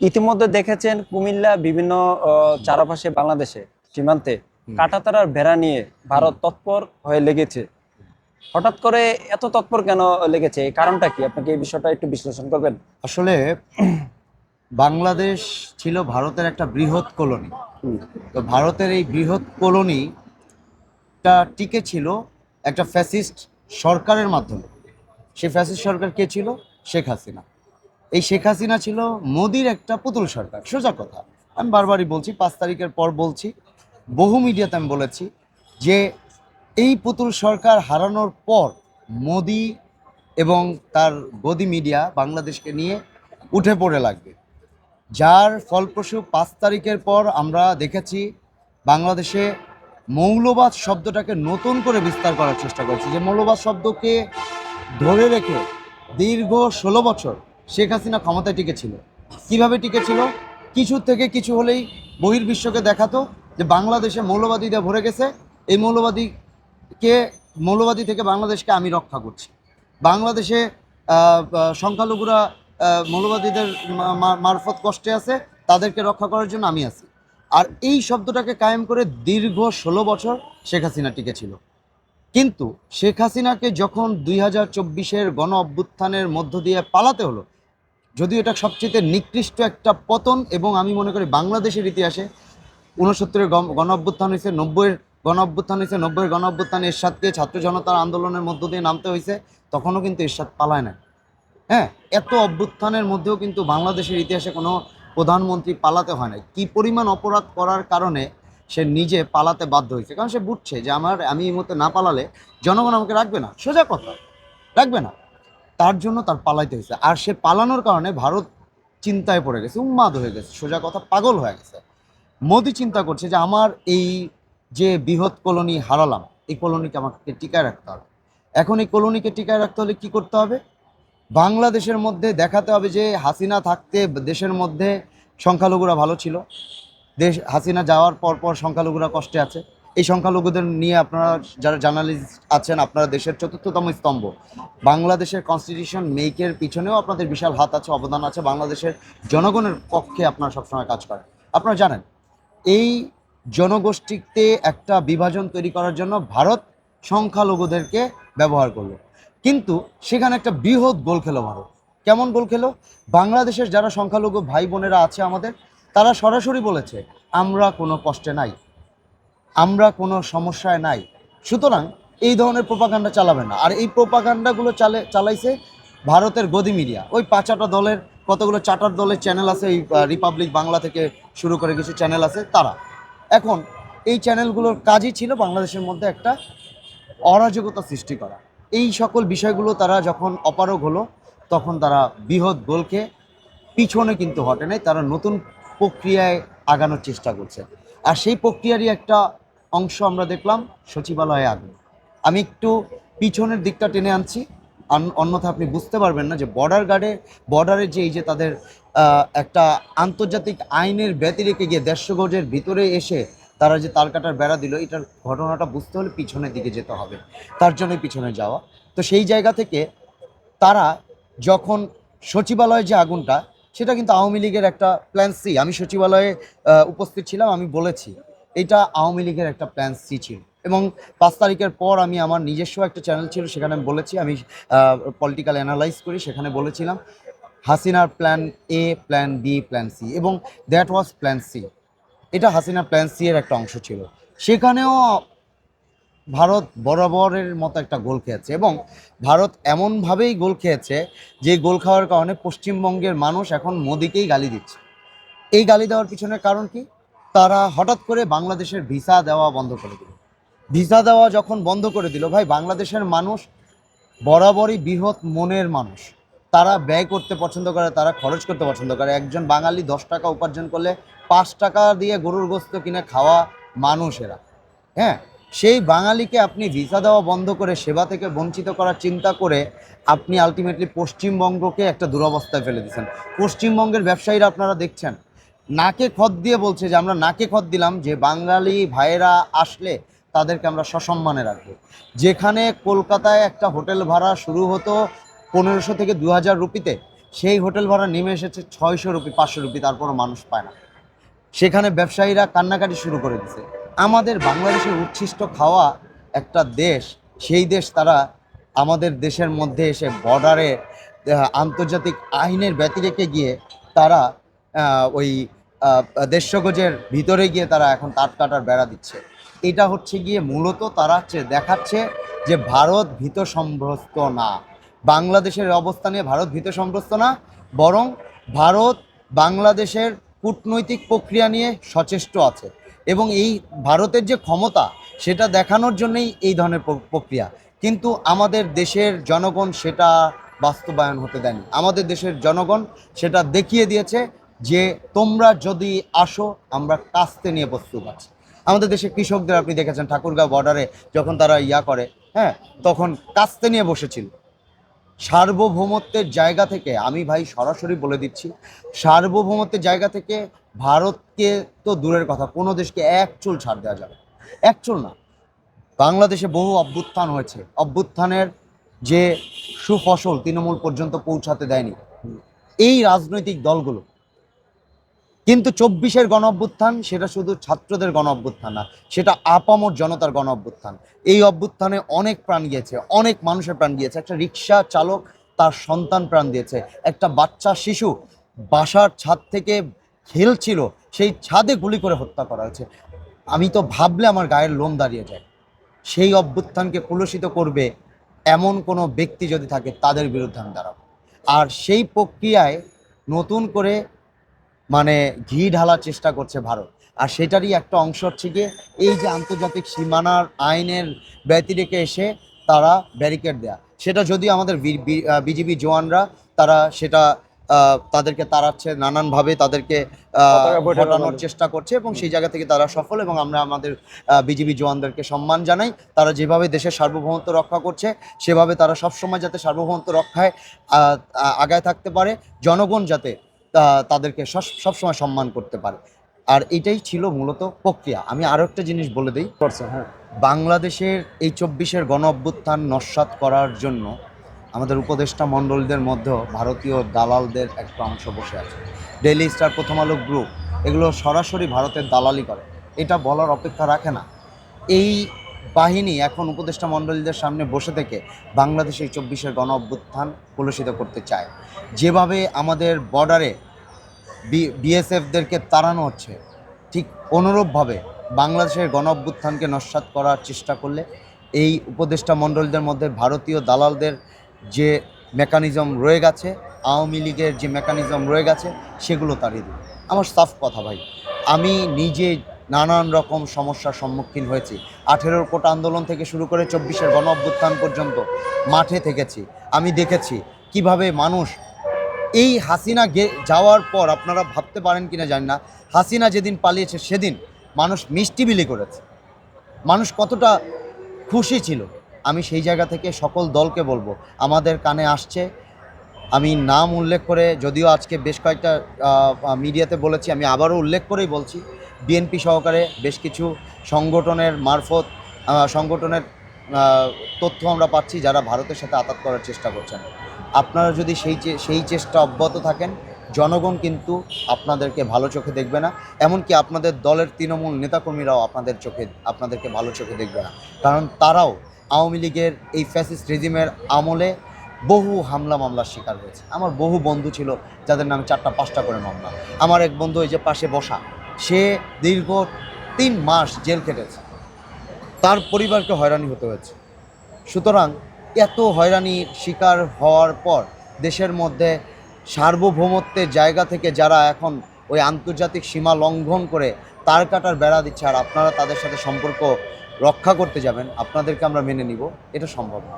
ইতিমধ্যে দেখেছেন কুমিল্লা বিভিন্ন চারপাশে বাংলাদেশে সীমান্তে কাটাতারার বেড়া নিয়ে ভারত তৎপর হয়ে লেগেছে। হঠাৎ করে এত তৎপর কেন লেগেছে? এই কারণটা কি? আপনাকে এই বিষয়টা একটু বিশ্লেষণ করবেন? আসলে বাংলাদেশ ছিল ভারতের একটা বৃহৎ কলোনি। তো ভারতের এই বৃহৎ কলোনিটা টিকে ছিল একটা ফ্যাসিস্ট সরকারের মাধ্যমে। সেই ফ্যাসিস্ট সরকার কে ছিল? শেখ হাসিনা। এই শেখ হাসিনা ছিল মোদির একটা পুতুল সরকার, সোজা কথা। আমি বারবারই বলছি, পাঁচ তারিখের পর বলছি, বহু মিডিয়াতে আমি বলেছি যে এই পুতুল সরকার হারানোর পর মোদি এবং তার গদি মিডিয়া বাংলাদেশকে নিয়ে উঠে পড়ে লাগবে। যার ফলপ্রসূ পাঁচ তারিখের পর আমরা দেখেছি বাংলাদেশে মৌলবাদ শব্দটাকে নতুন করে বিস্তার করার চেষ্টা করেছে। যে মৌলবাদ শব্দকে ধরে রেখে দীর্ঘ ষোলো বছর শেখ হাসিনা ক্ষমতায় টিকেছিল। কীভাবে টিকেছিল? কিছু থেকে কিছু হলেই বহির্বিশ্বকে দেখাতো যে বাংলাদেশে মৌলবাদীদের ভরে গেছে। এই মৌলবাদীকে, মৌলবাদী থেকে বাংলাদেশকে আমি রক্ষা করছি। বাংলাদেশে সংখ্যালঘুরা মৌলবাদীদের মারফত কষ্টে আছে, তাদেরকে রক্ষা করার জন্য আমি আছি। আর এই শব্দটাকে কায়েম করে দীর্ঘ ষোলো বছর শেখ হাসিনা টিকেছিল। কিন্তু শেখ হাসিনাকে যখন দুই হাজার চব্বিশের গণ অভ্যুত্থানের মধ্য দিয়ে পালাতে হলো যদিও এটা সবচেয়ে নিকৃষ্ট একটা পতন এবং আমি মনে করি বাংলাদেশের ইতিহাসে উনসত্তরের গণ অভ্যুত্থান হয়েছে, নব্বইয়ের গণ অভ্যুত্থান হয়েছে, নব্বইয়ের গণ অভ্যুত্থান এরশাদকে ছাত্র জনতার আন্দোলনের মধ্য দিয়ে নামতে হয়েছে, তখনও কিন্তু এরশাদ পালায় না হ্যাঁ এত অভ্যুত্থানের মধ্যেও কিন্তু বাংলাদেশের ইতিহাসে কোনো প্রধানমন্ত্রী পালাতে হয় না কি পরিমাণ অপরাধ করার কারণে সে নিজে পালাতে বাধ্য হয়েছে? কারণ সে বুঝছে যে আমার, আমি এই মুহূর্তে না পালালে জনগণ আমাকে রাখবে না। সোজা কথা, রাখবে না। তার জন্য তার পালাইতে হয়েছে। আর সে পালানোর কারণে ভারত চিন্তায় পড়ে গেছে, উন্মাদ হয়ে গেছে, সোজা কথা পাগল হয়ে গেছে। মোদি চিন্তা করছে যে আমার এই যে বৃহৎ কলোনি হারালাম, এই কলোনিকে আমাকে টিকায় রাখতে হবে। এখন এই কলোনিকে টিকায় রাখতে হলে কি করতে হবে? বাংলাদেশের মধ্যে দেখাতে হবে যে হাসিনা থাকতে দেশের মধ্যে সংখ্যালঘুরা ভালো ছিল। দেশ, হাসিনা যাওয়ার পর পর সংখ্যালঘুরা কষ্টে আছে। এই সংখ্যালঘুদের নিয়ে আপনারা যারা জার্নালিস্ট আছেন, আপনারা দেশের চতুর্থতম স্তম্ভ। বাংলাদেশের কনস্টিটিউশন মেকের পিছনেও আপনাদের বিশাল হাত আছে, অবদান আছে। বাংলাদেশের জনগণের পক্ষে আপনারা সবসময় কাজ করেন। আপনারা জানেন, এই জনগোষ্ঠীতে একটা বিভাজন তৈরি করার জন্য ভারত সংখ্যালঘুদেরকে ব্যবহার করল। কিন্তু সেখানে একটা বৃহৎ গোল খেলো ভারত। কেমন গোল খেলো? বাংলাদেশের যারা সংখ্যালঘু ভাই বোনেরা আছে আমাদের, তারা সরাসরি বলেছে, আমরা কোনো কষ্টে নাই। আমরা কোনো সমস্যায় নাই। সুতরাং এই ধরনের প্রোপাগান্ডা চালাবে না। আর এই প্রোপাগান্ডাগুলো চালে চালাইছে ভারতের গদি মিডিয়া। ওই পাঁচাটা দলের কতগুলো চার্টার দলের চ্যানেল আছে, এই রিপাবলিক বাংলা থেকে শুরু করে কিছু চ্যানেল আছে, তারা। এখন এই চ্যানেলগুলোর কাজই ছিল বাংলাদেশের মধ্যে একটা অরাজকতা সৃষ্টি করা। এই সকল বিষয়গুলো তারা যখন অপারগ হলো, তখন তারা বৃহৎ গোলকে পিছনে কিন্তু হটে নাই, তারা নতুন প্রক্রিয়ায় আগানোর চেষ্টা করছে। আর সেই প্রক্রিয়ারই একটা অংশ আমরা দেখলাম সচিবালয়ে আগুন। আমি একটু পিছনের দিকটা টেনে আনছি। অন্যথা আপনি বুঝতে পারবেন না যে বর্ডার গার্ডে বর্ডারে যে এই যে তাদের একটা আন্তর্জাতিক আইনের ব্যতি রেখে গিয়ে দেড়শো গজের ভিতরে এসে তারা যে তার কাটার বেড়া দিল, এটার ঘটনাটা বুঝতে হলে পিছনের দিকে যেতে হবে। তার জন্যই পিছনে যাওয়া। তো সেই জায়গা থেকে তারা যখন সচিবালয়ে যে আগুনটা, সেটা কিন্তু আওয়ামী লীগের একটা প্ল্যান সি আমি সচিবালয়ে উপস্থিত ছিলাম, আমি বলেছি। এটা আওয়ামী লীগের একটা প্ল্যান সি ছিল। এবং পাঁচ তারিখের পর আমি আমার নিজস্ব একটা চ্যানেল ছিল, সেখানে বলেছি, আমি পলিটিক্যাল অ্যানালাইজ করি, সেখানে বলেছিলাম, হাসিনার plan A plan B plan C এবং দ্যাট ওয়াজ প্ল্যান সি এটা হাসিনার প্ল্যান সি এর একটা অংশ ছিল। সেখানেও ভারত বরাবরের মতো একটা গোল খেয়েছে এবং ভারত এমনভাবেই গোল খেয়েছে যে গোল খাওয়ার কারণে পশ্চিমবঙ্গের মানুষ এখন মোদিকেই গালি দিচ্ছে। এই গালি দেওয়ার পিছনে কারণ কি? তারা হঠাৎ করে বাংলাদেশের ভিসা দেওয়া বন্ধ করে দিল। ভিসা দেওয়া যখন বন্ধ করে দিল, ভাই, বাংলাদেশের মানুষ বরাবরই বৃহৎ মনের মানুষ। তারা ব্যয় করতে পছন্দ করে, তারা খরচ করতে পছন্দ করে। একজন বাঙালি দশ টাকা উপার্জন করলে পাঁচ টাকা দিয়ে গরুর গোস্ত কিনে খাওয়া মানুষেরা হ্যাঁ সেই বাঙালিকে আপনি ভিসা দেওয়া বন্ধ করে সেবা থেকে বঞ্চিত করার চিন্তা করে আপনি আলটিমেটলি পশ্চিমবঙ্গকে একটা দুরবস্থায় ফেলে দিচ্ছেন পশ্চিমবঙ্গের ব্যবসায়ীরা আপনারা দেখছেন নাকে খত দিয়ে বলছে যে আমরা নাকে খত দিলাম, যে বাঙালি ভাইয়েরা আসলে তাদেরকে আমরা সসম্মানে রাখব। যেখানে কলকাতায় একটা হোটেল ভাড়া শুরু হতো পনেরোশো থেকে দু হাজার রুপিতে, সেই হোটেল ভাড়া নেমে এসেছে ছয়শো রুপি, পাঁচশো রুপি, তারপরও মানুষ পায় না। সেখানে ব্যবসায়ীরা কান্নাকাটি শুরু করে দিছে আমাদের বাংলাদেশের উচ্ছিষ্ট খাওয়া একটা দেশ, সেই দেশ তারা আমাদের দেশের মধ্যে এসে বর্ডারে আন্তর্জাতিক আইনের ব্যতিরেকে গিয়ে তারা ওই দেড়শো গজের ভিতরে গিয়ে তারা এখন তাট কাটার বেড়া দিচ্ছে। এটা হচ্ছে গিয়ে মূলত তারা দেখাচ্ছে যে ভারত ভীত সম্ভ্রস্ত না। বাংলাদেশের অবস্থা নিয়ে ভারত ভীত সম্ভ্রস্ত না, বরং ভারত বাংলাদেশের কূটনৈতিক প্রক্রিয়া নিয়ে সচেষ্ট আছে এবং এই ভারতের যে ক্ষমতা, সেটা দেখানোর জন্যই এই ধরনের প্রক্রিয়া। কিন্তু আমাদের দেশের জনগণ সেটা বাস্তবায়ন হতে দেয়নি। আমাদের দেশের জনগণ সেটা দেখিয়ে দিয়েছে যে তোমরা যদি আসো, আমরা কাস্তে নিয়ে প্রস্তুত আছি। আমাদের দেশের কৃষকদের আপনি দেখেছেন, ঠাকুরগাঁও বর্ডারে যখন তারা ইয়া করে হ্যাঁ তখন কাস্তে নিয়ে বসেছিল। সার্বভৌমত্বের জায়গা থেকে, আমি ভাই সরাসরি বলে দিচ্ছি, সার্বভৌমত্বের জায়গা থেকে ভারতকে তো দূরের কথা, কোনো দেশকে এক চুল ছাড় দেওয়া যাবে এক চুল না। বাংলাদেশে বহু অভ্যুত্থান হয়েছে। অভ্যুত্থানের যে সুফসল তৃণমূল পর্যন্ত পৌঁছাতে দেয়নি। এই রাজনৈতিক দলগুলো কিন্তু চব্বিশের গণ অভ্যুত্থান সেটা শুধু ছাত্রদের গণ অভ্যুত্থান না, সেটা আপামর জনতার গণ অভ্যুত্থান এই অভ্যুত্থানে অনেক প্রাণ গিয়েছে, অনেক মানুষের প্রাণ গিয়েছে। একটা রিক্সা চালক তার সন্তান প্রাণ দিয়েছে। একটা বাচ্চা শিশু বাসার ছাদ থেকে খেলছিল, সেই ছাদে গুলি করে হত্যা করা হয়েছে। আমি তো ভাবলে আমার গায়ের লোম দাঁড়িয়ে যায়। সেই অভ্যুত্থানকে কুলসিত করবে এমন কোনো ব্যক্তি যদি থাকে, তাদের বিরুদ্ধে আমি দাঁড়াবো। আর সেই প্রক্রিয়ায় নতুন করে মানে ঘি ঢালার চেষ্টা করছে ভারত। আর সেটারই একটা অংশ হচ্ছে গিয়ে এই যে আন্তর্জাতিক সীমানার আইনের ব্যতিরেকে এসে তারা ব্যারিকেড দেয়া। সেটা যদিও আমাদের বিজিবি জওয়ানরা তারা সেটা তাদেরকে তাড়াচ্ছে নানানভাবে তাদেরকে করে। চেষ্টা করছে এবং সেই জায়গা থেকে তারা সফল এবং আমরা আমাদের বিজিবি জওয়ানদেরকে সম্মান জানাই। তারা যেভাবে দেশের সার্বভৌমত্ব রক্ষা করছে সেভাবে তারা সবসময় যাতে সার্বভৌমত্ব রক্ষায় আগায় থাকতে পারে। জনগণ যাতে তাদেরকে সব- সবসময় সম্মান করতে পারে। আর এটাই ছিল মূলত প্রক্রিয়া। আমি আরও একটা জিনিস বলে দিই। বাংলাদেশের এই চব্বিশের গণ অভ্যুত্থান নস্বাত করার জন্য আমাদের উপদেষ্টা মণ্ডলীদের মধ্যেও ভারতীয় দালালদের একটা অংশ বসে আছে। ডেইলি স্টার প্রথম আলো গ্রুপ এগুলো সরাসরি ভারতের দালালি করে। এটা বলার অপেক্ষা রাখে না। এই বাহিনী এখন উপদেষ্টা মণ্ডলীদের সামনে বসে থেকে বাংলাদেশে এই চব্বিশের গণ অভ্যুত্থান কলুষিত করতে চায়। যেভাবে আমাদের বর্ডারে বিএসএফদেরকে তাড়ানো হচ্ছে। ঠিক অনুরূপভাবে বাংলাদেশের গণ অভ্যুত্থানকে নস্বাত করার চেষ্টা করলে এই উপদেষ্টা মণ্ডলীদের মধ্যে ভারতীয় দালালদের যে মেকানিজম রয়ে গেছে, আওয়ামী লীগের যে মেকানিজম রয়ে গেছে, সেগুলো তাড়িয়ে দিই আমার সাফ কথা ভাই, আমি নিজে নানান রকম সমস্যার সম্মুখীন হয়েছি। আঠেরোর কোট আন্দোলন থেকে শুরু করে চব্বিশের গণ অভ্যুত্থান পর্যন্ত মাঠে থেকেছি। আমি দেখেছি কীভাবে মানুষ এই হাসিনা যাওয়ার পর আপনারা ভাবতে পারেন কিনা জানি না। হাসিনা যেদিন পালিয়েছে সেদিন মানুষ মিষ্টি বিলি করেছে। মানুষ কতটা খুশি ছিল। আমি সেই জায়গা থেকে সকল দলকে বলব, আমাদের কানে আসছে। আমি নাম উল্লেখ করে যদিও আজকে বেশ কয়েকটা মিডিয়াতে বলেছি, আমি আবারও উল্লেখ করেই বলছি, বিএনপি সহকারে বেশ কিছু সংগঠনের মারফত সংগঠনের তথ্য আমরা পাচ্ছি যারা ভারতের সাথে আতাত করার চেষ্টা করছেন। আপনারা যদি সেই সেই চেষ্টা অব্যাহত থাকেন, জনগণ কিন্তু আপনাদেরকে ভালো চোখে দেখবে না। এমনকি আপনাদের দলের তৃণমূল নেতাকর্মীরাও আপনাদের চোখে, আপনাদেরকে ভালো চোখে দেখবে না। কারণ তারাও আওয়ামী লীগের এই ফ্যাসিস্ট রেজিমের আমলে বহু হামলা মামলার শিকার হয়েছে। আমার বহু বন্ধু ছিল, যাদের নামে চারটা, পাঁচটা করে মামলা। আমার এক বন্ধু এই যে পাশে বসা, সে দীর্ঘ তিন মাস জেল কেটেছে তার পরিবারকে হয়রানি হতে হয়েছে। সুতরাং এত হয়রানির শিকার হওয়ার পর দেশের মধ্যে সার্বভৌমত্বের জায়গা থেকে যারা এখন ওই আন্তর্জাতিক সীমা লঙ্ঘন করে তার কাটার বেড়া দিচ্ছে আর আপনারা তাদের সাথে সম্পর্ক রক্ষা করতে যাবেন, আপনাদেরকে আমরা মেনে নিব, এটা সম্ভব না।